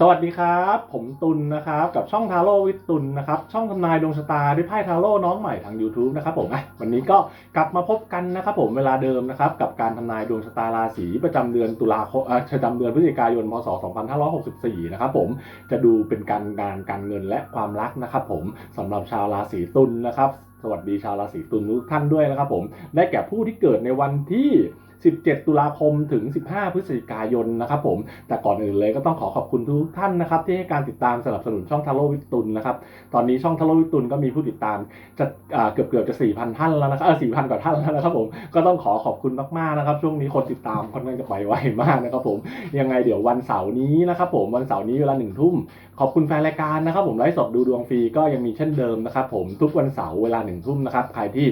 สวัสดีครับ ผมตุลนะครับกับช่องทาโร่วิทตุลนะครับช่องทำนายดวงชะตาด้วยไพ่ทาโร่น้องใหม่ทาง YouTube นะครับผมวันนี้ก็กลับมาพบกันนะครับผมเวลาเดิมนะครับกับการทำนายดวงชะตาราศีประจำเดือนตุลาคมประจำเดือนพฤศจิกายนพศ 2564 นะครับผมจะดูเป็นการงานการเงินและความรักนะครับผมสำหรับชาวราศีตุลนะครับสวัสดีชาวราศีตุลทุกท่านด้วยนะครับผมได้แก่ผู้ที่เกิดในวันที่ 17 ตุลาคมถึง 15 พฤศจิกายนนะครับผม แต่ก่อนอื่นเลยก็ต้องขอขอบคุณทุกท่านนะครับ ที่ให้การติดตามสนับสนุนช่องทาโร่วิตุลนะครับ ตอนนี้ช่องทาโร่วิตุลก็มีผู้ติดตามจะเกือบเกือบจะ 4,000 ท่านแล้วนะครับเออ4,000 กว่าท่านแล้วนะครับผม ก็ต้องขอขอบคุณมากๆนะครับ ช่วงนี้คนติดตามค่อนข้างจะไปไวมากนะครับผม ยังไงเดี๋ยววันเสาร์นี้นะครับผม วันเสาร์นี้เวลาหนึ่งทุ่ม ขอบคุณแฟนรายการนะครับผมไลฟ์สดดูดวงฟรีก็ยังมีเช่นเดิมนะครับผมทุกวันเสาร์เวลาหนึ่งทุ่มนะครับ ใครที่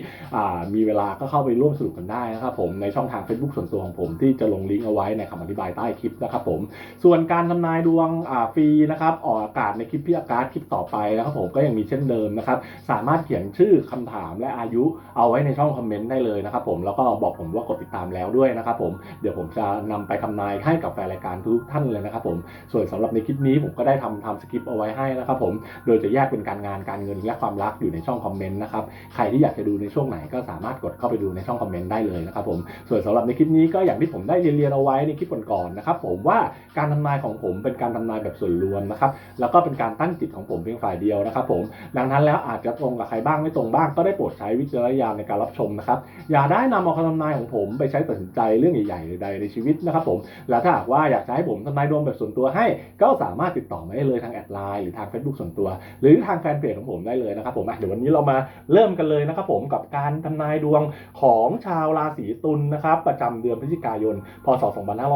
มีเวลาก็เข้าไปร่วมสนุกกันได้นะครับผมในช่องทาง Facebook ส่วนตัวของผมที่จะลงลิงก์เอาไว้ในคำอธิบายใต้คลิปนะครับผม ส่วนการทำนายดวงฟรีนะครับออกอากาศในคลิปพี่อากาศคลิปต่อไปนะครับผมก็ยังมีเช่นเดิมนะครับ สามารถเขียนชื่อคำถามและอายุเอาไว้ในช่องคอมเมนต์ได้เลยนะครับผมแล้วก็บอกผมว่ากดติดตามแล้วด้วยนะครับผมเดี๋ยวผมจะนำไปทำนายให้กับแฟนรายการทุกท่านเลยนะครับผมส่วนสำหรับในคลิปนี้ผมก็ได้ทำทำสคริปต์เอาไว้ให้นะครับผมโดยจะแยกเป็นการงานการเงินและความรักอยู่ในช่องคอมเมนต์นะครับใครที่อยากจะดูในช่วงไหนก็สามารถกดเข้าไปดูในช่องคอมเมนต์ได้เลยนะครับผมส่วนสำหรับในคลิปนี้ก็อย่างที่ผมได้เรียนๆเอาไว้ในคลิปก่อนๆนะครับผมว่าการทำนายของผมเป็นการทำนายแบบส่วนรวมนะครับแล้วก็เป็นการตั้งจิตของผมเพียงฝ่ายเดียวนะครับผมดังนั้นแล้วอาจจะตรงกับใครบ้างไม่ตรงบ้างก็ได้โปรดใช้วิจารณญาณในการรับชมนะครับอย่าได้นำเอาคำทำนายของผมไปใช้ตัดสินใจเรื่องใหญ่ๆใดในชีวิตนะครับผมแล้วถ้าหากว่าอยากจะให้ผมทำนายดวงแบบส่วนตัวให้ ก็สามารถติดต่อมาได้เลยทางแอดไลน์หรือทาง Facebook ส่วนตัว หรือทางแฟนเพจของผมได้เลยนะครับผมเดี๋ยววันนี้เรามาเริ่มกันเลยนะครับผมกับการทำนายดวงของชาวราศีตุลนะครับประจำเดือนพฤศจิกายน พศ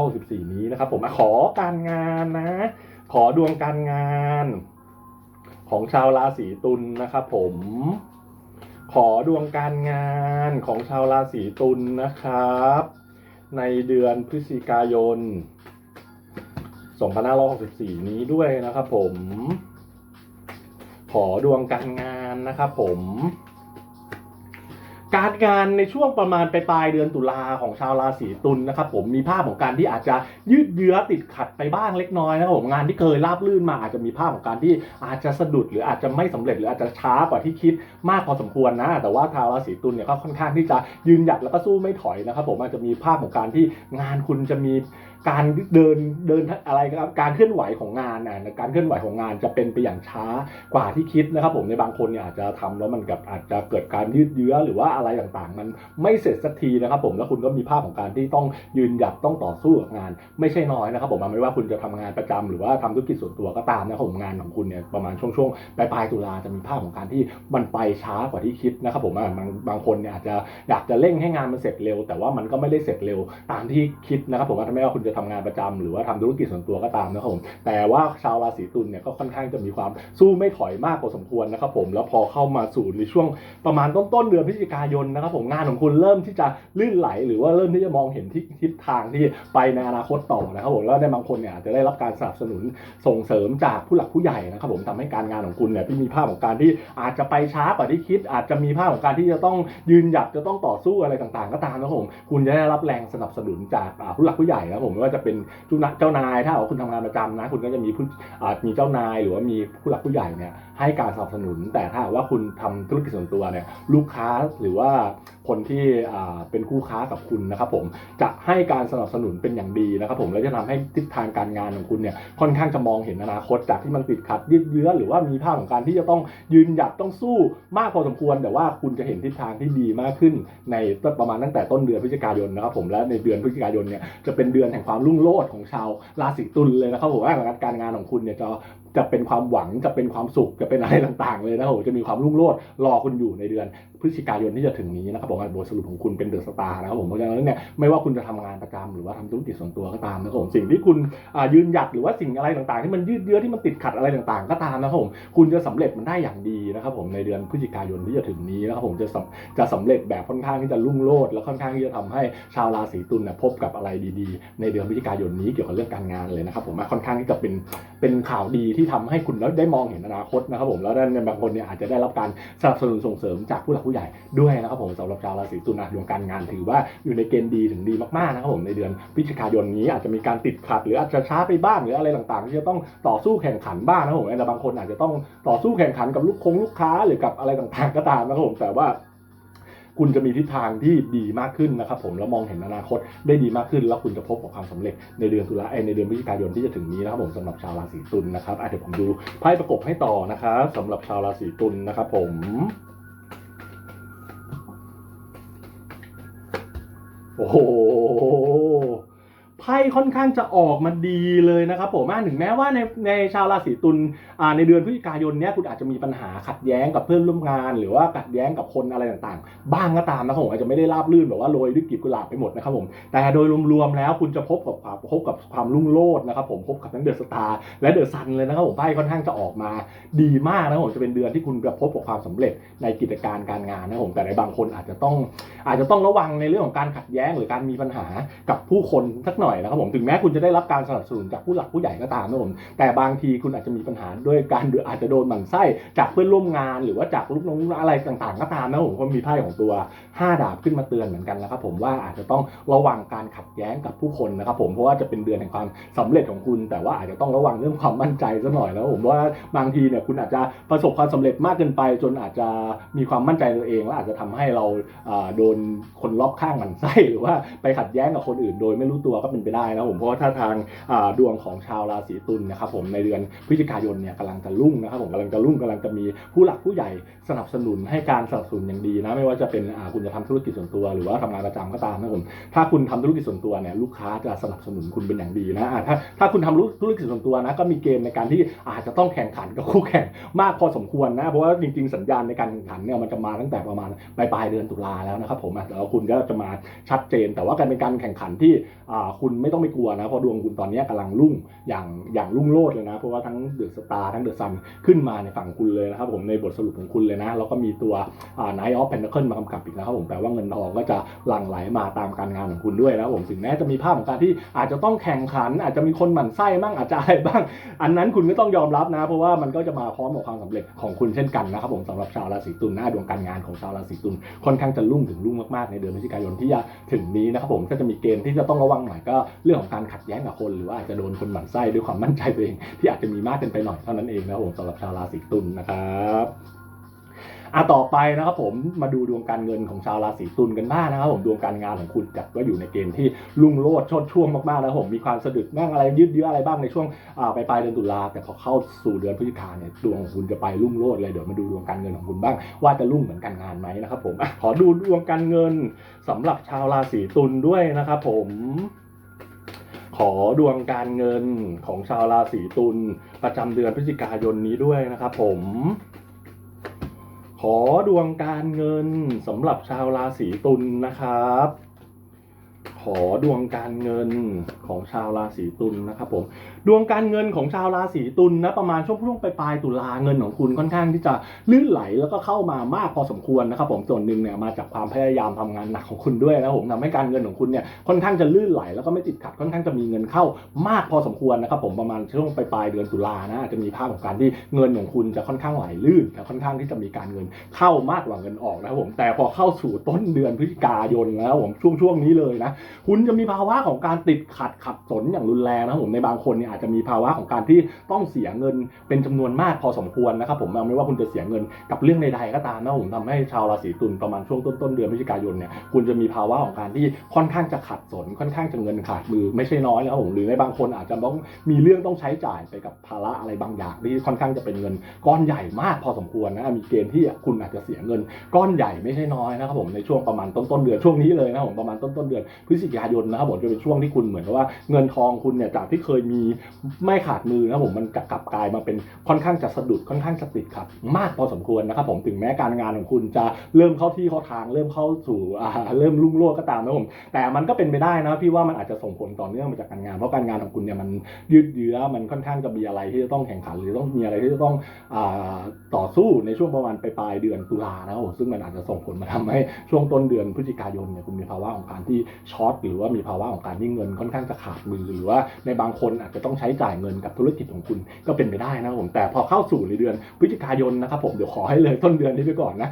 2564 นี้นะครับ ผมขอการงานนะ ขอดวงการงาน ของชาวราศีตุลนะครับผมขอดวงการงานของชาวราศีตุลนะครับ ในเดือนพฤศจิกายน 2564 นี้ด้วยนะครับผม ขอดวงการงานนะครับผม การงานในช่วงประมาณปลายเดือนตุลาของชาวราศีตุลนะครับผมมีภาพของการที่อาจจะยืดเยื้อติดขัดไปบ้างเล็กน้อยนะครับผมงานที่เคยราบลื่นมาอาจจะมีภาพของการที่อาจจะสะดุดหรืออาจจะไม่สำเร็จหรืออาจจะช้ากว่าที่คิดมากพอสมควรนะ แต่ว่าชาวราศีตุลเนี่ยก็ค่อนข้างที่จะยืนหยัดแล้วก็สู้ไม่ถอยนะครับผมอาจจะมีภาพของการที่งานคุณจะมี การเดินเดินอะไรครับการเคลื่อนไหวของงานนะการเคลื่อนไหวของงานจะเป็นไปอย่างช้ากว่าที่คิดนะครับ ผมในบางคนเนี่ยอาจจะทำแล้วมันกับอาจจะเกิดการยืดเยื้อหรือว่าอะไรต่างๆ มันไม่เสร็จสักทีนะครับ ผมแล้วคุณก็มีภาพของการที่ต้องยืนหยัดต้องต่อสู้กับงาน ไม่ใช่น้อยนะครับ ผมไม่ว่าคุณจะทำงานประจำหรือว่าทำธุรกิจส่วนตัวก็ตามนะครับผมงานของคุณเนี่ยประมาณช่วงๆปลายๆตุลาจะมีภาพของการที่มันไปช้ากว่าที่คิดนะครับ ผมบางบางคนเนี่ยอาจจะอยากจะเร่งให้งานมันเสร็จเร็ว แต่ว่ามันก็ไม่ได้เสร็จเร็วตามที่คิดนะครับ ผมว่าไม่ว่าคุณจะทำงานประจำหรือว่าทำธุรกิจส่วนตัวก็ตามนะครับผมแต่ว่าชาวราศีตุลเนี่ยก็ค่อนข้างจะมีความสู้ไม่ถอยมากพอสมควรนะครับผมแล้วพอเข้ามาสู่ในช่วงประมาณต้นๆเดือนพฤศจิกายนนะครับผมงานของคุณเริ่มที่จะลื่นไหล หรือว่าเริ่มที่จะมองเห็นทิศทางที่ไปในอนาคตต่อนะครับผมแล้วในบางคนเนี่ยอาจจะได้รับการสนับสนุนส่งเสริมจากผู้หลักผู้ใหญ่นะครับผมทำให้การงานของคุณเนี่ยที่มีภาพของการที่อาจจะไปช้ากว่าที่คิด อาจจะมีภาพของการที่จะต้องยืนหยัดจะต้องต่อสู้อะไรต่างๆ ก็ตามนะครับผมคุณจะได้รับแรงสนับสนุนจากผู้หลักผู้ใหญ่นะครับผมว่าจะเป็นเจ้านาย ถ้าคุณทำงานประจำนะ คุณก็จะมีผู้มีเจ้านายหรือว่ามีผู้หลักผู้ใหญ่เนี่ยให้การสนับสนุน แต่ถ้าหากว่าคุณทำธุรกิจส่วนตัวเนี่ยลูกค้าหรือว่าคนที่เป็นคู่ค้ากับคุณนะครับผมจะให้การสนับสนุนเป็นอย่างดีนะครับผมแล้วจะทำให้ทิศทางการงานของคุณเนี่ยค่อนข้างจะมองเห็นอนาคตจากที่มันติดขัดยืดเยื้อหรือว่ามีภาพของการที่จะต้องยืนหยัดต้องสู้มากพอสมควร แต่ว่าคุณจะเห็นทิศทางที่ดีมากขึ้นในประมาณตั้งแต่ต้นเดือนพฤศจิกายนนะครับผมและในเดือนพฤศจิกายนเนี่ยจะเป็นเดือนแห่งความความรุ่งโรจน์ของชาวราศีตุลเลยนะครับผมว่าการงานของคุณเนี่ยจะจะเป็นความหวังจะเป็นความสุขจะเป็นอะไรต่างๆ เลยนะครับผมจะมีความรุ่งโรจน์รอคุณอยู่ในเดือน พฤศจิกายนที่จะถึงนี้นะครับผมบทสรุปของคุณเป็นเดอะสตาร์นะครับผมเพราะฉะนั้นเนี่ยไม่ว่าคุณจะทำงานประจำหรือว่าทำธุรกิจส่วนตัวก็ตามนะครับผมสิ่งที่คุณยืนหยัดหรือว่าสิ่งอะไรต่างๆ ที่มันยืดเยื้อที่มันติดขัดอะไรต่างๆ ก็ตามนะครับผมคุณจะสำเร็จมันได้อย่างดีนะครับผมในเดือนพฤศจิกายนที่จะถึงนี้นะครับผมจะจะสำเร็จแบบค่อนข้างที่จะรุ่งโรจน์และค่อนข้างที่จะทำให้ชาวราศีตุลเนี่ยพบกับอะไรดีๆ ในเดือนพฤศจิกายนนี้เกี่ยวกับเรื่องการงานเลยนะครับผมค่อนข้างที่จะเป็นเป็นข่าวดีที่ที่ทำให้คุณได้มองเห็นอนาคตนะครับผมแล้วในบางคนเนี่ยอาจจะได้รับการสนับสนุนส่งเสริมจากผู้หลักผู้ใหญ่ด้วยนะครับผมสำหรับชาวราศีตุลนะดวงการงานถือว่าอยู่ในเกณฑ์ดีถึงดีมากๆนะครับผมในเดือนพฤศจิกายนนี้อาจจะมีการติดขัด หรืออาจจะช้าไปบ้างหรืออะไรต่างๆ ที่จะต้องต่อสู้แข่งขันบ้างนะครับผมแต่บางคนอาจจะต้องต่อสู้แข่งขันกับลูกคงลูกค้าหรือกับอะไรต่างๆ ก็ตามนะครับผมแต่ว่าคุณจะมีทิศทางที่ดีมากขึ้นนะครับผมแล้วมองเห็นอนาคตได้ดีมากขึ้น แล้วคุณจะพบกับความสำเร็จในเดือนตุลาในเดือนพฤศจิกายนที่จะถึงนี้นะครับผมสำหรับชาวราศีตุลนะครับอะเดี๋ยวผมดูไพ่ประกบให้ต่อนะครับสำหรับชาวราศีตุลนะครับผม โอ้โห ไพ่ค่อนข้างจะออกมาดีเลยนะครับผมถึงแม้ว่าในในชาวราศีตุลในเดือนพฤศจิกายนเนี้ยคุณอาจจะมีปัญหาขัดแย้งกับเพื่อนร่วมงาน หรือว่าขัดแย้งกับคนอะไรต่างๆ บ้างก็ตามนะครับผมอาจจะไม่ได้ราบรื่นแบบว่าโรยด้วยกลีบกุหลาบไปหมดนะครับผมแต่โดยรวมๆแล้วคุณจะพบกับความพบกับความรุ่งโรจน์นะครับผมพบกับทั้งเดอะสตาร์และเดอะซันเลยนะครับผมไพ่ค่อนข้างจะออกมาดีมากนะครับผมจะเป็นเดือนที่คุณจะพบกับความสำเร็จในกิจการการงานนะครับผมแต่ในบางคนอาจจะต้องอาจจะต้องระวังในเรื่องของการขัดแย้งหรือการมีปัญหากับผู้คนสักหน่อยนะครับผมถึงแม้คุณจะได้รับการสนับสนุนจากผู้หลักผู้ใหญ่ก็ตามนะครับผมแต่บางทีคุณอาจจะมีปัญหาด้วยการอาจจะโดนหมั่นไส้จากเพื่อนร่วมงานหรือว่าจากลูกน้องอะไรต่างๆ ก็ตามนะครับผมก็มีไพ่ของตัว 5 ดาบขึ้นมาเตือนเหมือนกันนะครับผมว่าอาจจะต้องระวังการขัดแย้งกับผู้คนนะครับผมเพราะว่าจะเป็นเดือนแห่งความสำเร็จของคุณ แต่ว่าอาจจะต้องระวังเรื่องความมั่นใจซะหน่อยนะครับผมว่าบางทีเนี่ยคุณอาจจะประสบความสำเร็จมากเกินไป จนอาจจะมีความมั่นใจตัวเองและอาจจะทำให้เราโดนคนรอบข้างหมั่นไส้หรือว่าไปขัดแย้งกับคนอื่น โดยไม่รู้ตัวก็เป็นไปได้นะผมเพราะว่าถ้าทางดวงของชาวราศีตุลนะครับผมในเดือนพฤศจิกายนเนี่ยกำลังจะรุ่งนะครับผมกำลังจะรุ่งกำลังจะมีผู้หลักผู้ใหญ่สนับสนุนให้การสนับสนุนอย่างดีนะไม่ว่าจะเป็นคุณจะทำธุรกิจส่วนตัว หรือว่าทำงานประจำก็ตามนะผมถ้าคุณทำธุรกิจส่วนตัวเนี่ยลูกค้าจะสนับสนุนคุณเป็นอย่างดีนะถ้าถ้าคุณทำธุรกิจส่วนตัวนะก็มีเกณฑ์ในการที่อาจจะต้องแข่งขันกับคู่แข่งมากพอสมควรนะเพราะว่าจริงๆสัญญาณในการแข่งขันเนี่ยมันจะมาตั้งแต่ประมาณปลายเดือนตุลาแล้วนะครับผมอะแล้วคุณก็จะมาชัดเจน แต่ว่าการเป็นการแข่งขันที่อ่าคุณไม่ต้องไปกลัวนะเพราะดวงคุณตอนนี้กำลังรุ่งอย่างอย่างรุ่งโรจน์เลยนะ เพราะว่าทั้งเดือะสตาร์ทั้งเดือะซันขึ้นมาในฝั่งคุณเลยนะครับผมในบทสรุปของคุณเลยนะ แล้วก็มีตัวอ่า Knight of Pentacles มากำกับอีกนะครับผมแปลว่าเงินทองก็จะหลั่งไหลมาตามการงานของคุณด้วยนะผมถึงแม้จะมีภาพของการที่อาจจะต้องแข่งขัน อาจจะมีคนหมั่นไส้บ้างอาจจะอะไรบ้าง อันนั้นคุณก็ต้องยอมรับนะ เพราะว่ามันก็จะมาพร้อมกับความสำเร็จของคุณเช่นกันนะครับผมสำหรับชาวราศีตุลหน้าดวงการงานของชาวราศีตุลค่อนข้างจะรุ่งถึงรุ่งมากๆในเดือนพฤศจิกายนที่จะถึงนี้นะครับผมก็จะมีเกณฑ์ที่จะต้องระวังหน่อยก็เรื่องของการขัดแย้งกับคน หรือว่าอาจจะโดนคนหมั่นไส้ด้วยความมั่นใจตัวเองที่อาจจะมีมากเกินไปหน่อยเท่านั้นเองนะผมสำหรับชาวราศีตุลนะครับอะต่อไปนะครับผมมาดูดวงการเงินของชาวราศีตุลกันบ้างนะครับผมดวงการงานของคุณจัดว่าอยู่ในเกณฑ์ที่รุ่งโรจน์โชดช่วงมากๆนะครับผมมีความสะดุดนั่งอะไรยืดเยื้ออะไรบ้างในช่วงอ่าปลายเดือนตุลาแต่พอเข้าสู่เดือนพฤศจิกาเนี่ยดวงของคุณจะไปรุ่งโรจน์เลยเดี๋ยวมาดูดวงการเงินของคุณบ้าง ว่าจะรุ่งเหมือนการงานไหมนะครับผมขอดูดวงการเงินสำหรับชาวราศีตุลด้วยนะครับผม ขอดวงการเงินของชาวราศีตุลประจำเดือนพฤศจิกายนนี้ด้วยนะครับผม ขอดวงการเงินสำหรับชาวราศีตุลนะครับ ขอดวงการเงินของชาวราศีตุลนะครับผมดวงการเงินของชาวราศีตุลนะประมาณช่วงช่วงปลายตุลาเงินของคุณค่อนข้างที่จะลื่นไหลแล้วก็เข้ามามากพอสมควรนะครับผมส่วนหนึ่งเนี่ยมาจากความพยายามทำงานหนักของคุณด้วยนะผมทำให้การเงินของคุณเนี่ยค่อนข้างจะลื่นไหล แล้วก็ไม่ติดขัดค่อนข้างจะมีเงินเข้ามากพอสมควรนะครับผมประมาณช่วงปลายเดือนตุลานะอาจจะมีภาพของการที่เงินของคุณจะค่อนข้างไหลลื่นและค่อนข้างที่จะมีการเงินเข้ามากกว่าเงินออกนะครับผมแต่พอเข้าสู่ต้นเดือนพฤศจิกายนแล้วผมช่วงช่วงนี้เลยนะคุณจะมีภาวะของการติดขัดขัดสนอย่างรุนแรงนะครับผมในบางคนเนี่ยอาจจะมีภาวะของการที่ต้องเสียเงินเป็นจำนวนมากพอสมควรนะครับผมไม่ว่าคุณจะเสียเงินกับเรื่องใดๆก็ตามนะผมทำให้ชาวราศีตุลประมาณช่วงต้นต้นๆเดือนพฤศจิกายนเนี่ยคุณจะมีภาวะของการที่ค่อนข้างจะขัดสน ค่อนข้างจะเงินขาดมือไม่ใช่น้อยนะครับผมหรือในบางคนอาจจะต้องมีเรื่องต้องใช้จ่ายไปกับภาระอะไรบางอย่างที่ค่อนข้างจะเป็นเงินก้อนใหญ่มากพอสมควรนะมีเกณฑ์ที่คุณอาจจะเสียเงินก้อนใหญ่ไม่ใช่น้อยนะครับผมในช่วงประมาณต้นต้นๆเดือนช่วงนี้เลยนะผมประมาณต้นต้นๆเดือนพฤศจิกายนนะครับผมจะเป็นช่วงที่คุณเหมือนกับว่าเงินทองคุณเนี่ยจากที่เคยมีไม่ขาดมือนะผมมันกลับกลายมาเป็นค่อนข้างจะสะดุดค่อนข้างจะติดขัดมากพอสมควรนะครับผมถึงแม้การงานของคุณจะเริ่มเข้าที่เข้าทาง เริ่มเข้าสู่เริ่มรุ่งโรจน์ก็ตามนะครับผมแต่มันก็เป็นไปได้นะพี่ว่ามันอาจจะส่งผลต่อเนื่องมาจากการงานเพราะการงานของคุณเนี่ยมันยืดเยื้อมันค่อนข้างจะมีอะไรที่จะต้องแข่งขัน หรือต้องมีอะไรที่จะต้องอต่อสู้ในช่วงประมาณปลายเดือนตุลานะครับผมซึ่งมันอาจจะส่งผลมาทำให้ช่วงต้นเดือนพฤศจิกายนเนี่ยคุณมีภาวะของการที่ช็อตหรือว่ามีภาวะของการที่เงินค่อนข้างจะขาดมือ หรือว่าในบางคนอาจจะต้องใช้จ่ายเงินกับธุรกิจของคุณก็เป็นไปได้นะครับผมแต่พอเข้าสู่ในเดือนพฤศจิกายนนะครับผมเดี๋ยวขอให้เลยต้นเดือนนี้ไปก่อนนะ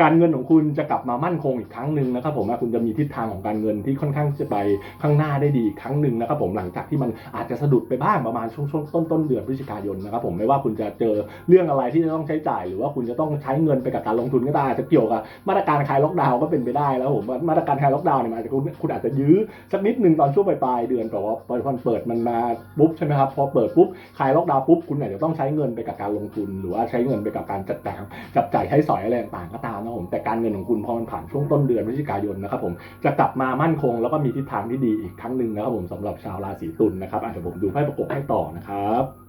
การเงินของคุณจะกลับมามั่นคงอีกครั้งหนึ่งนะครับผมคุณจะมีทิศทางของการเงินที่ค่อนข้างจะไปข้างหน้าได้ดีอีกครั้งหนึ่งนะครับผมหลังจากที่มันอาจจะสะดุดไปบ้างประมาณช่วงช่วงต้นต้นเดือนพฤศจิกายนนะครับผมไม่ว่าคุณจะเจอเรื่องอะไรที่จะต้องใช้จ่าย หรือว่าคุณจะต้องใช้เงินไปกับการลงทุนก็ได้อาจจะเกี่ยวกับมาตรการคลายล็อกดาวน์ก็เป็นไปได้แล้วผมมาตรการคลายล็อกดาวน์เนี่ยอาจจะคุณคุณอาจจะยื้อสักนิดหนึ่งตอนช่วงปลายเดือนแต่ว่าพอมันเปิดมันมาปุ๊บใช่ไหมครับพอเปิดปุ๊บคลายล็อกดาวน์ปุ๊บคุณอาจจะต้องใช้เงินไปกับการลงทุน หรือว่าใช้เงินไปกับการจัดแต่งจับจ่ายใช้สอยอะไรต่างๆก็ตามนะผมแต่การเงินของคุณพอมันผ่านช่วงต้นเดือนพฤศจิกายนนะครับผมจะกลับมามั่นคง แล้วก็มีทิศทางที่ดีอีกครั้งหนึ่งนะครับผมสำหรับชาวราศีตุลนะครับอาจจะผมดูไพ่ประกบให้ต่อนะครับ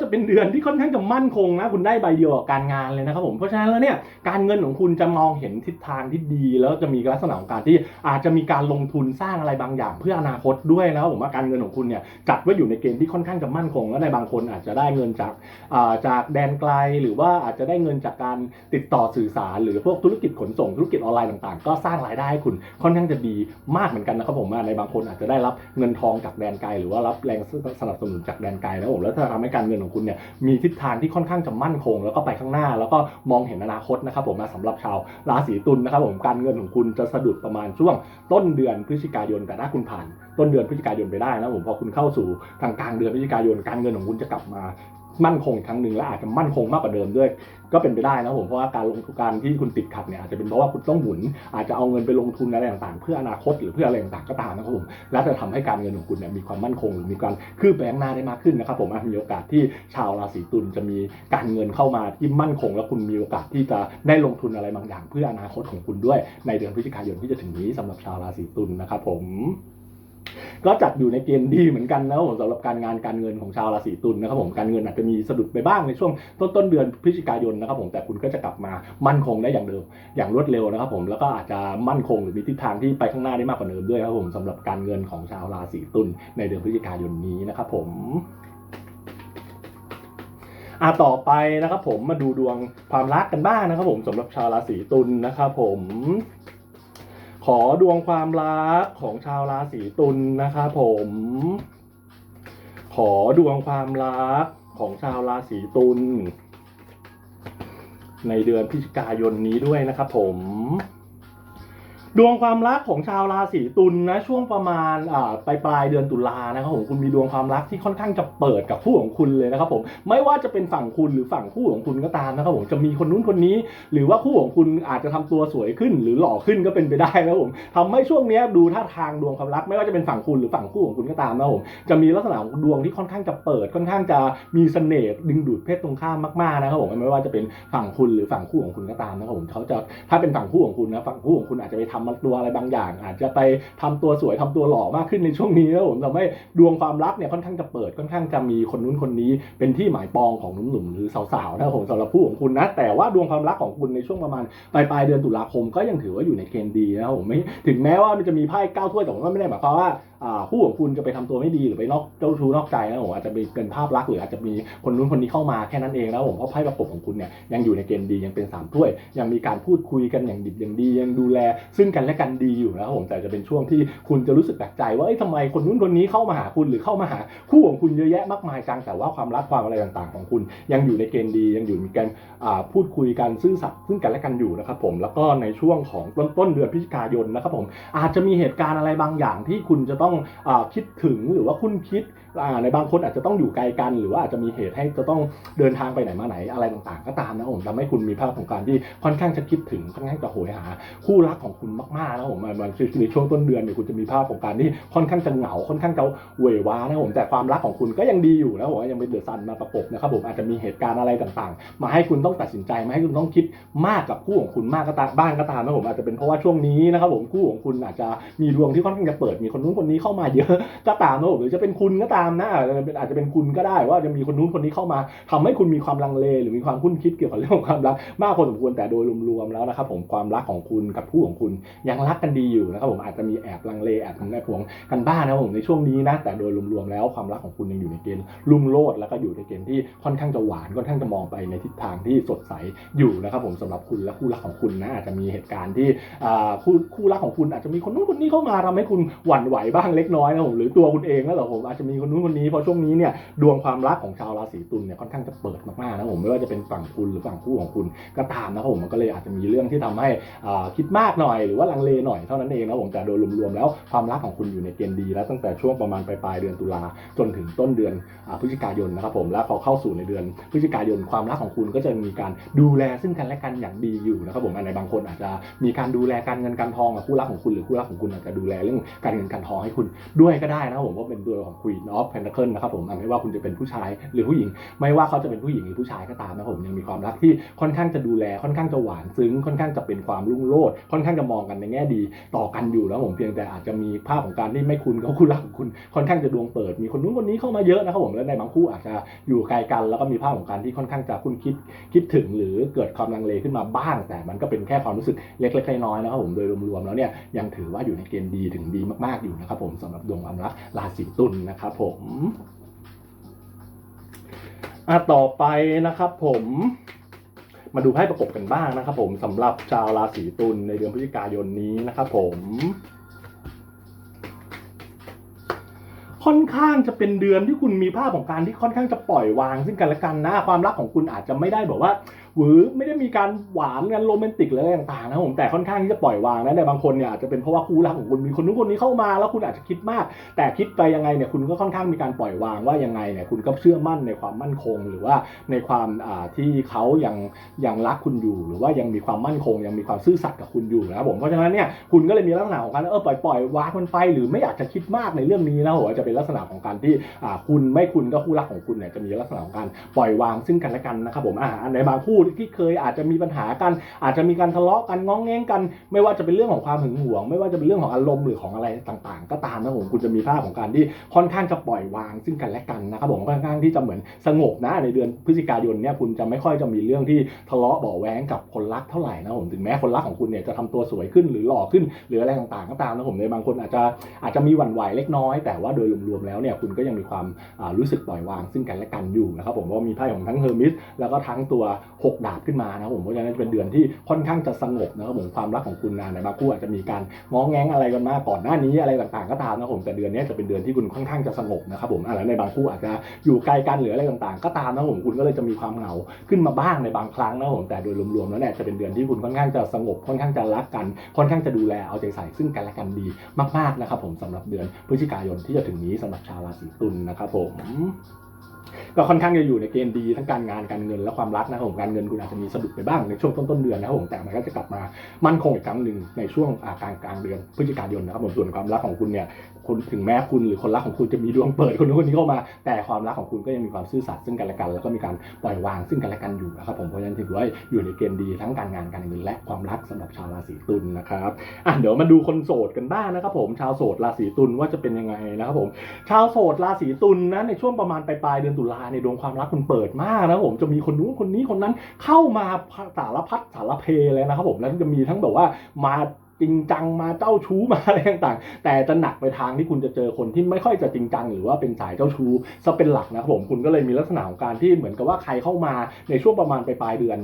จะเป็นเดือนที่ค่อนข้างจะมั่นคงนะคุณได้ใบเดียวกับการงานเลยนะครับผมเพราะฉะนั้นแล้วเนี่ยการเงินของคุณจะมองเห็นทิศทางที่ดี แล้วจะมีลักษณะของการที่อาจจะมีการลงทุนสร้างอะไรบางอย่าง เพื่ออนาคตด้วยนะครับผมว่าการเงินของคุณเนี่ยจัดไว้อยู่ในเกณฑ์ที่ค่อนข้างจะมั่นคง และในบางคนอาจจะได้เงินจากาจากแดนไกล หรือว่าอาจจะได้เงินจากการติดต่อสื่อสาร หรือพวกธุรกิจขนส่งธุรกิจออนไลน์ต่างๆ ก็สร้างรายได้ให้คุณค่อนข้างจะดีมากเหมือนกันนะครับผมว่าในบางคนอาจจะได้รับเงินทองจากแดนไกล หรือว่ารับแรงสนับสนุนจากแดนไกลนะครับผมแล้วถ้าทำให้การเงินของคุณเนี่ยมีทิศทางที่ค่อนข้างจะมั่นคง แล้วก็ไปข้างหน้า แล้วก็มองเห็นอนาคตนะครับผมนะสำหรับชาวราศีตุลนะครับผมการเงินของคุณจะสะดุดประมาณช่วงต้นเดือนพฤศจิกายน แต่ถ้าคุณผ่านต้นเดือนพฤศจิกายนไปได้นะผมพอคุณเข้าสู่กลางกลางเดือนพฤศจิกายนการเงินของคุณจะกลับมา มั่นคงอีกครั้งหนึ่งและอาจจะมั่นคงมากกว่าเดิมด้วย ก็เป็นไปได้นะผมเพราะว่าการลงทุนการที่คุณติดขัดเนี่ยอาจจะเป็นเพราะว่าคุณต้องหมุน อาจจะเอาเงินไปลงทุนอะไรต่างๆ เพื่ออนาคตหรือเพื่ออะไรต่างๆก็ตามนะครับผมและจะทำให้การเงินของคุณเนี่ยมีความมั่นคงหรือมีการคืบไปข้างหน้าได้มากขึ้นนะครับผมมีโอกาสที่ชาวราศีตุลจะมีการเงินเข้ามาที่มั่นคง และคุณมีโอกาสที่จะได้ลงทุนอะไรบางอย่าง เพื่ออนาคตของคุณด้วยในเดือนพฤศจิกายนที่จะถึงนี้สำหรับชาวราศีตุลนะครับผม ก็จัดอยู่ในเกณฑ์ดีเหมือนกันนะครับผมสำหรับการงานการเงินของชาวราศีตุลนะครับผมการเงินอาจจะมีสะดุดไปบ้างในช่วงต้นต้นเดือนพฤศจิกายนนะครับผมแต่คุณก็จะกลับมามั่นคงได้อย่างเดิมอย่างรวดเร็วนะครับผมแล้วก็อาจจะมั่นคงหรือมีทิศทางที่ไปข้างหน้าได้มากกว่าเดิมด้วยครับผมสำหรับการเงินของชาวราศีตุลในเดือนพฤศจิกายนนี้นะครับผมอะต่อไปนะครับผมมาดูดวงความรักกันบ้างนะครับผมสำหรับชาวราศีตุลนะครับผม ขอดวงความรักของชาวราศีตุลนะครับผม ขอดวงความรักของชาวราศีตุลในเดือนพฤศจิกายนนี้ด้วยนะครับผม ดวงความรักของชาวราศีตุลนะช่วงประมาณปลายปลายเดือนตุลานะครับผมคุณมีดวงความรักที่ค่อนข้างจะเปิดกับคู่ของคุณเลยนะครับผมไม่ว่าจะเป็นฝั่งคุณหรือฝั่งคู่ของคุณก็ตามนะครับผมจะมีคนนู้นคนนี้ หรือว่าคู่ของคุณอาจจะทำตัวสวยขึ้น หรือหล่อขึ้นก็เป็นไปได้นะครับผมทำให้ช่วงนี้ดูท่าทางดวงความรัก ไม่ว่าจะเป็นฝั่งคุณหรือฝั่งคู่ของคุณก็ตามนะครับผมจะมีลักษณะของดวงที่ค่อนข้างจะเปิดค่อนข้างจะมีเสน่ห์ดึงดูดเพศตรงข้ามมากๆนะครับผมไม่ว่าจะเป็นฝั่งคุณหรือฝั่งคู่ของคุณก็ตามนะครับผมเขาจะถ้าเป็นฝั่งคู่ของคุณนะฝั่งคู่ของคุณอาจจะไปทำตัวอะไรบางอย่าง อาจจะไปทำตัวสวยทำตัวหล่อมากขึ้นในช่วงนี้นะครับผมทำให้ดวงความรักเนี่ยค่อนข้างจะเปิดค่อนข้างจะมีคนนู้นคนนี้เป็นที่หมายปองของหนุ่มๆหรือสาวๆนะผมสำหรับคู่ของคุณนะ แต่ว่าดวงความรักของคุณในช่วงประมาณปลายปลายเดือนตุลาคมก็ยังถือว่าอยู่ในเกณฑ์ดีนะผมไม่ถึงแม้ว่ามันจะมีไพ่เก้าถ้วยแต่ผมก็ไม่ได้หมายความว่า คู่ของคุณจะไปทำตัวไม่ดีหรือไปนอกเจ้าชู้นอกใจนะผมอาจจะเป็นภาพลักษณ์หรืออาจจะมีคนนู้นคนนี้เข้ามาแค่นั้นเองนะผมเพราะไพ่ประกบของคุณเนี่ยยังอยู่ในเกณฑ์ดียังเป็นสามถ้วย ยังมีการพูดคุยกันอย่างดิบอย่างดี ยังดูแล ซึ่งกันและกันดีอยู่นะครับผมแต่จะเป็นช่วงที่คุณจะรู้สึกแปลกใจว่าเอ้ยทำไมคนนู้นคนนี้เข้ามาหาคุณหรือเข้ามาหาคู่ของคุณเยอะแยะมากมายจังแต่ว่าความรักความอะไรต่างๆ ของคุณ ยังอยู่ในเกณฑ์ดียังอยู่มีการพูดคุยกันซื่อสัตย์ซึ่งกันและกันอยู่นะครับผมแล้วก็ในช่วงของต้นต้นเดือนพฤศจิกายนนะครับผมอาจจะมีเหตุการณ์อะไรบางอย่างที่คุณจะต้องอาคิดถึงหรือว่าคุณคิดในบางคนอาจจะต้องอยู่ไกลกัน หรือว่าอาจจะมีเหตุให้จะต้องเดินทางไปไหนมาไหนอะไรต่างๆ ก็ตามนะผมทำให้คุณมีภาพของการที่ค่อนข้างจะคิดถึงค่อนข้างจะโหยหา คู่รักของคุณมากๆนะผมมันในช่วงต้นเดือนเนี่ยคุณจะมีภาพของการที่ค่อนข้างจะเหงาค่อนข้างจะเวว้านะผมแต่ความรักของคุณก็ยังดีอยู่นะผมยังเป็นเดือดซันมาประกบนะครับผมอาจจะมีเหตุการณ์อะไรต่างๆ มาให้คุณต้องตัดสินใจมาให้คุณต้องคิดมากกับคู่ของคุณมากก็ตามบ้างก็ตามนะผมอาจจะเป็นเพราะว่าช่วงนี้นะครับผมคู่ของคุณอาจจะมีดวงที่ค่อนข้างจะเปิดมีคนนู้นคนนี้เข้ามาเยอะก็ตามนะหรือจะเป็นคุณก็ตามนะอาจจะเป็นคุณก็ได้ว่าจะมีคนนู้นคนนี้เข้ามาทำให้คุณมีความลังเล หรือมีความคุ้นคิดเกี่ยวกับเรื่องของความรักมากพอสมควรแต่โดยรวมๆแล้วนะครับผมความรักของคุณกับคู่ของคุณยังรักกันดีอยู่นะครับผมอาจจะมีแอบลังเลแอบแอบหวงกันบ้างนะครับผมในช่วงนี้นะแต่โดยรวมๆแล้วความรักของคุณยังอยู่ในเกณฑ์รุ่งโรจน์แล้วก็อยู่ในเกณฑ์ที่ค่อนข้างจะหวานค่อนข้างจะมองไปในทิศทางที่สดใสอยู่นะครับผมสำหรับคุณและคู่รักของคุณนะอาจจะมีเหตุการณ์ที่คู่คู่รักของคุณอาจจะมีคนนู้นคนนี้เข้ามาทำให้คุณหวั่นไหวบ้างเล็กน้อยนะผมหรือตัวคุณเองแล้วเหรอผมอาจจะมีคนนู้นคนนี้เพราะช่วงนี้เนี่ยดวงความรักของชาวราศีตุลเนี่ยค่อนข้างจะเปิดมากๆนะผมไม่ว่าจะเป็นฝั่งคุณหรือฝั่งคู่ของคุณก็ตามนะครับผมมันก็เลยอาจจะมีเรื่องที่ทำให้อ่าคิดมากหน่อย หรือว่าลังเลหน่อยเท่านั้นเองนะผมแต่โดยรวมๆแล้วความรักของคุณอยู่ในเกณฑ์ดี แล้วตั้งแต่ช่วงประมาณปลายเดือนตุลาจนถึงต้นเดือนพฤศจิกายนนะครับผมแล้วพอเข้าสู่ในเดือนพฤศจิกายนความรักของคุณก็จะมีการดูแลซึ่งกันและกันอย่างดีอยู่นะครับผมในบางคนอาจจะมีการดูแลการเงินการทองกับคู่รักของคุณหรือคู่รักของคุณอาจจะดูแลเรื่องการเงินการทองให้คุณด้วยก็ได้นะผมก็เป็นตัวของ Queen of Pentacle นะครับผมไม่ว่าคุณจะเป็นผู้ชายหรือผู้หญิง ไม่ว่าเขาจะเป็นผู้หญิงหรือผู้ชายก็ตามนะผมยังมีความรักที่ค่อนข้างจะดูแลค่อนข้างจะหวานซึ้งค่อนข้างจะเป็นความรุ่งโรจน์ค่อนข้างจะมองกันในแง่ดีต่อกันอยู่แล้วผมเพียงแต่อาจจะมีภาพของการที่ไม่คุณกับคู่รักของคุณค่อนข้างจะดวงเปิด มีคนนู้นคนนี้เข้ามาเยอะนะครับผมและในบางคู่อาจจะอยู่ไกลกัน แล้วก็มีภาพของการที่ค่อนข้างจะคุ้นคิดคิดถึง หรือเกิดความลังเลขึ้นมาบ้าง แต่มันก็เป็นแค่ความรู้สึกเล็กๆน้อยๆนะครับผมโดยรวมๆแล้วเนี่ยยังถือว่าอยู่ในเกณฑ์ดีถึงดีมากๆอยู่นะครับผมสำหรับดวงความรักราศีตุลนะครับผมอะต่อไปนะครับผมมาดูไพ่ประกบกันบ้างนะครับ ผมสำหรับชาวราศีตุลในเดือนพฤศจิกายนนี้นะครับผมค่อนข้างจะเป็นเดือนที่คุณมีภาพของการที่ค่อนข้างจะปล่อยวาง ซึ่งกันและกันนะความรักของคุณอาจจะไม่ได้แบบว่า หรือไม่ได้มีการหวานกันโรแมนติกเลยต่างๆนะผมแต่ค่อนข้างที่จะปล่อยวางนะในบางคนเนี่ยอาจจะเป็นเพราะว่าคู่รักของคุณมีคนนู้นคนนี้เข้ามาแล้วคุณอาจจะคิดมาก แต่คิดไปยังไงเนี่ยคุณก็ค่อนข้างมีการปล่อยวางว่ายังไงเนี่ยคุณก็เชื่อมั่นในความมั่นคง หรือว่าในความที่เขายังยังรักคุณอยู่ หรือว่ายังมีความมั่นคง ยังมีความซื่อสัตย์กับคุณอยู่นะครับผมเพราะฉะนั้นเนี่ยคุณก็เลยมีลักษณะของการเออปล่อยปล่อยวางมันไป หรือไม่อยากจะคิดมากในเรื่องนี้นะผมจะเป็นลักษณะของการที่คุณไม่คุณก็คู่รักของคุณเนี่ยจะมีลักษณะของการปล่อยวางซึ่งกันและกันนะครับผมอ่าในบางคู่ที่เคยอาจจะมีปัญหากัน อาจจะมีการทะเลาะกันง้องแง้งกัน ไม่ว่าจะเป็นเรื่องของความหึงหวง ไม่ว่าจะเป็นเรื่องของอารมณ์หรือของอะไรต่างๆ ก็ตามนะผมคุณจะมีภาพของการที่ค่อนข้างจะปล่อยวาง ซึ่งกันและกันนะครับผมค่อนข้างที่จะเหมือนสงบนะในเดือนพฤศจิกายนเนี่ยคุณจะไม่ค่อยจะมีเรื่องที่ทะเลาะเบาะแว้งกับคนรักเท่าไหร่นะผมถึงแม้คนรักของคุณเนี่ยจะทำตัวสวยขึ้นหรือหล่อขึ้น หรืออะไรต่างๆก็ตามนะผมในบางคนอาจจะอาจจะมีหวั่นไหวเล็กน้อย แต่ว่าโดยรวมๆแล้วเนี่ยคุณก็ยังมีความรู้สึกปล่อยวาง ซึ่งกันและกันอยู่นะครับผมว่ามีไพ่ของทั้งเฮอร์มิสแล้วก็ทั้งตัวหกดาบขึ้นมานะผมเพราะฉะนั้นเป็นเดือนที่ค่อนข้างจะสงบนะครับผมความรักของคุณนะในบางคู่อาจจะมีการง้องแง้งอะไรกันมาก่อนหน้านี้อะไรต่างๆก็ตามนะครับผมแต่เดือนนี้จะเป็นเดือนที่คุณค่อนข้างจะสงบนะครับผมอะไรในบางคู่อาจจะอยู่ไกลกันหรืออะไรต่างๆ ก็ตามนะครับผมคุณก็เลยจะมีความเหงาขึ้นมาบ้างในบางครั้งนะครับผมแต่โดยรวมๆแล้วเนี่ยจะเป็นเดือนที่คุณค่อนข้างจะสงบค่อนข้างจะรักกัน ค่อนข้างจะดูแลเอาใจใส่ซึ่งกันและกันดีมากๆนะครับผมสำหรับเดือนพฤศจิกายนที่จะถึงนี้สำหรับชาวราศีตุลนะครับผม ก็ค่อนข้างจะอยู่ในเกณฑ์ดีทั้งการงานการเงินและความรักนะผมการเงินคุณอาจจะมีสะดุดไปบ้างในช่วงต้นต้นเดือนนะครับผมแต่มันก็จะกลับมามั่นคงอีกครั้งหนึ่งในช่วงกลางกลางเดือนพฤศจิกายนนะครับผมส่วนความรักของคุณเนี่ยคุณถึงแม้คุณหรือคนรักของคุณจะมีดวงเปิดคนนู้นคนนี้เข้ามา แต่ความรักของคุณก็ยังมีความซื่อสัตย์ซึ่งกันและกัน แล้วก็มีการปล่อยวางซึ่งกันและกันอยู่นะครับผมเพราะฉะนั้นถือว่าอยู่ในเกณฑ์ดีทั้งการงานการเงินและความรักสำหรับชาวราศีตุลนะครับอะเดี๋ยวมาดูคนโสดกันบ้างนะครับผมชาวโสดราศีตุลว่าจะเป็นยังไงนะครับผมชาวโสดราศีตุลนะในช่วงประมาณปลายๆเดือนตุลาในดวงความรักคุณเปิดมากนะผมจะมีคนนู้นคนนี้คนนั้นเข้ามาสารพัดสารเพเลยนะครับผมแล้วจะมีทั้งแบบว่ามา จริงจังมาเจ้าชู้มาอะไรต่างๆ แต่จะหนักไปทางที่คุณจะเจอคนที่ไม่ค่อยจะจริงจังหรือว่าเป็นสายเจ้าชู้ซะเป็นหลักนะครับผมคุณก็เลยมีลักษณะของการที่เหมือนกับว่าใครเข้ามาในช่วงประมาณปลายเดือน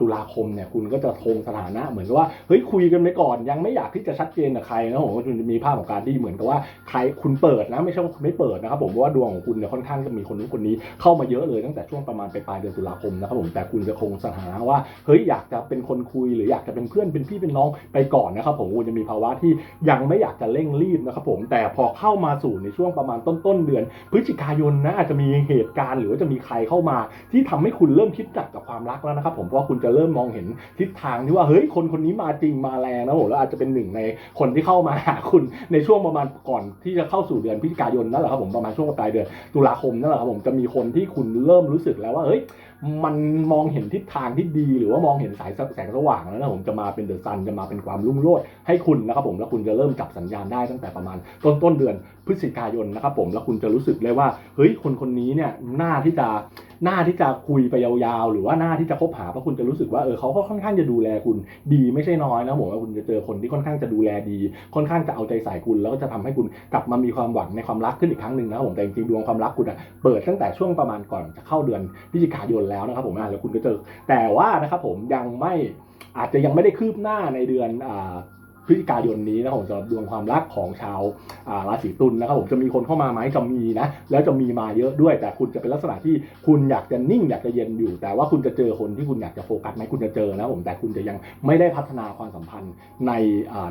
ตุลาคมเนี่ยคุณก็จะทงสถานะเหมือนกับว่าเฮ้ยคุยกันไปก่อนยังไม่อยากที่จะชัดเจนกับใครนะผมก็คุณจะมีภาพของการที่เหมือนกับว่าใครคุณเปิดนะไม่ใช่ว่าคุณไม่เปิดนะครับผมเพราะว่าดวงของคุณเนี่ยค่อนข้างจะมีคนนู้นคนนี้เข้ามาเยอะเลยตั้งแต่ช่วงประมาณปลายเดือนตุลาคมนะครับผมแต่คุณจะคงสถานะว่าเฮ้ยอยากจะเป็นคนคุยหรืออยากจะเป็นเพื่อนเป็นพี่เป็นน้องไปก่อนนะครับผมคุณจะมีภาวะที่ยังไม่อยากจะเร่งรีบนะครับผมแต่พอเข้ามาสู่ในช่วงประมาณต้นๆเดือน พฤศจิกายนนะอาจจะมีเหตุการณ์ หรือว่าจะมีใครเข้ามา ที่ทำให้คุณเริ่มคิดจักกับความรักแล้วนะครับผมเพราะคุณจะเริ่มมองเห็นทิศทางที่ว่าเฮ้ยคนคนนี้มาจริงมาแรงนะผมแล้วอาจจะเป็นหนึ่งในคนที่เข้ามาหาคุณในช่วงประมาณก่อนที่จะเข้าสู่เดือนพฤศจิกายนนั่นแหละครับผมประมาณช่วงปลายเดือนตุลาคมนั่นแหละครับผมจะมีคนที่คุณเริ่มรู้สึกแล้วว่าเฮ้ย มันมองเห็นทิศทางที่ดี หรือว่ามองเห็นสายแสงสว่างแล้วนะผมจะมาเป็นเดอะซันจะมาเป็นความรุ่งโรจน์ให้คุณนะครับผมแล้วคุณจะเริ่มจับสัญญาณได้ตั้งแต่ประมาณต้นต้นเดือนพฤศจิกายนนะครับผมแล้วคุณจะรู้สึกเลยว่าเฮ้ยคนคนนี้เนี่ยหน้าที่จะหน้าที่จะคุยไปยาวๆ หรือว่าหน้าที่จะคบหาเพราะคุณจะรู้สึกว่าเออเขาก็ค่อนข้างจะดูแลคุณดีไม่ใช่น้อยนะผมว่าคุณจะเจอคนที่ค่อนข้างจะดูแลดี ค่อนข้างจะเอาใจใส่คุณ แล้วก็จะทำให้คุณกลับมามีความหวังในความรักขึ้นอีกครั้งหนึ่งนะผมแต่จริงๆดวงความรักคุณอะเปิดตั้งแต่ช่วงประมาณก่อนจะเข้าเดือนพฤศจิกายนแล้วนะครับผมแล้วคุณก็เจอแต่ว่านะครับผมยังไม่อาจจะยังไม่ได้คืบหน้าในเดือนพฤศจิกายนนี้นะครับผมสำหรับดวงความรักของชาวราศีตุลนะครับผมจะมีคนเข้ามาไหมจะมีนะแล้วจะมีมาเยอะด้วย แต่คุณจะเป็นลักษณะที่คุณอยากจะนิ่งอยากจะเย็นอยู่ แต่ว่าคุณจะเจอคนที่คุณอยากจะโฟกัสไหมคุณจะเจอนะผมแต่คุณจะยังไม่ได้พัฒนาความสัมพันธ์ใน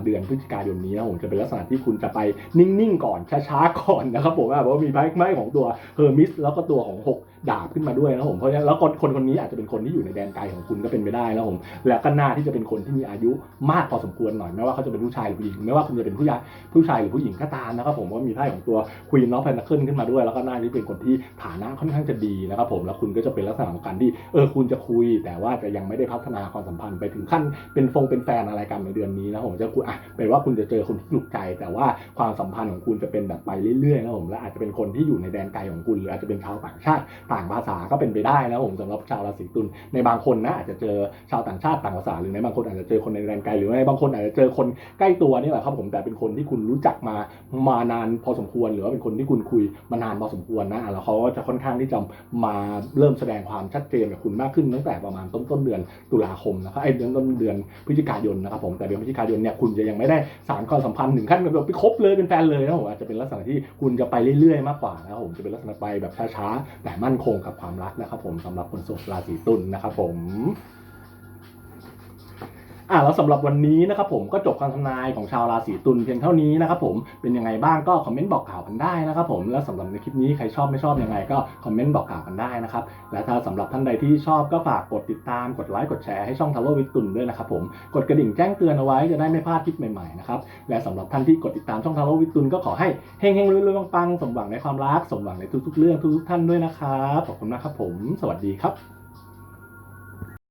เดือนพฤศจิกายนนี้นะผมจะเป็นลักษณะที่คุณจะไปนิ่งๆก่อนช้าๆก่อนนะครับผมแบบว่ามีไพ่ไม้ของตัวเฮอร์มิสแล้วก็ตัวของหก ดาบขึ้นมาด้วยนะผมเพราะฉะนั้นแล้วคนคนคนนี้อาจจะเป็นคนที่อยู่ในแดนไกลของคุณก็เป็นไปได้นะผมแล้วก็น่าที่จะเป็นคนที่มีอายุมากพอสมควรหน่อยไม่ว่าเขาจะเป็นผู้ชายหรือผู้หญิงไม่ว่าคุณจะเป็นผู้ใหญ่ผู้ชายหรือผู้หญิงก็ตามนะครับผมว่ามีไพ่ของตัวควีนออฟแพนเคิลขึ้นมาด้วย แล้วก็น่าที่เป็นคนที่ฐานะค่อนข้างจะดีนะครับผมแล้วคุณก็จะเป็นลักษณะของการที่เออคุณจะคุย แต่ว่าจะยังไม่ได้พัฒนาความสัมพันธ์ไปถึงขั้นเป็นฟงเป็นแฟนอะไรกันในเดือนนี้นะผมจะคุยอะเป็นว่าคุณจะเจอคนที่ถูกใจ แต่ว่าความสัมพันธ์ของคุณจะเป็นแบบไปเรื่อยๆนะผมและอาจจะเป็นคนที่อยู่ในแดนไกลของคุณหรืออาจจะเป็นชาวต่างชาติต่างภาษาก็เป็นไปได้นะผมสำหรับชาวราศีตุลในบางคนนะอาจจะเจอชาวต่างชาติต่างภาษาหรือในบางคนอาจจะเจอคนในแดนไกลหรือในบางคนอาจจะเจอคนใกล้ตัวนี่แหละครับผมแต่เป็นคนที่คุณรู้จักมามานานพอสมควร หรือว่าเป็นคนที่คุณคุยมานานพอสมควรนะแล้วเขาก็จะค่อนข้างที่จะมาเริ่มแสดงความชัดเจนกับคุณมากขึ้นตั้งแต่ประมาณต้นต้นเดือนตุลาคมนะครับไอ้เดือนต้นเดือนพฤศจิกายนนะครับผมแต่เดือนพฤศจิกายนเนี่ยคุณจะยังไม่ได้สารความสัมพันธ์ถึงขั้นแบบไปคบเลยเป็นแฟนเลยนะผมอาจจะเป็นลักษณะที่คุณจะไปเรื่อยๆมากกว่านะครับผมจะเป็นลักษณะไปแบบช้าๆแต่มั่นคงกับความรักนะครับผมสำหรับคนโสดราศีตุลนะครับผม อะแล้วสำหรับวันนี้นะครับผมก็จบการทำนายของชาวราศีตุลเพียงเท่านี้นะครับผมเป็นยังไงบ้างก็คอมเมนต์บอกกล่าวกันได้นะครับผมแล้วสำหรับในคลิปนี้ใครชอบไม่ชอบยังไงก็คอมเมนต์บอกกล่าวกันได้นะครับและถ้าสำหรับท่านใดที่ชอบก็ฝากกดติดตามกดไลค์กดแชร์ให้ช่องทาวเวอร์วิตุลด้วยนะครับผมกดกระดิ่งแจ้งเตือนเอาไว้จะได้ไม่พลาดคลิปใหม่ๆนะครับและสำหรับท่านที่กดติดตามช่องทาวเวอร์วิตุลก็ขอให้เฮงๆรวยๆปังๆสมหวังในความรักสมหวังในทุกๆ เรื่องทุกๆท่านด้วยนะครับขอบคุณมากครับผม สวัสดีครับ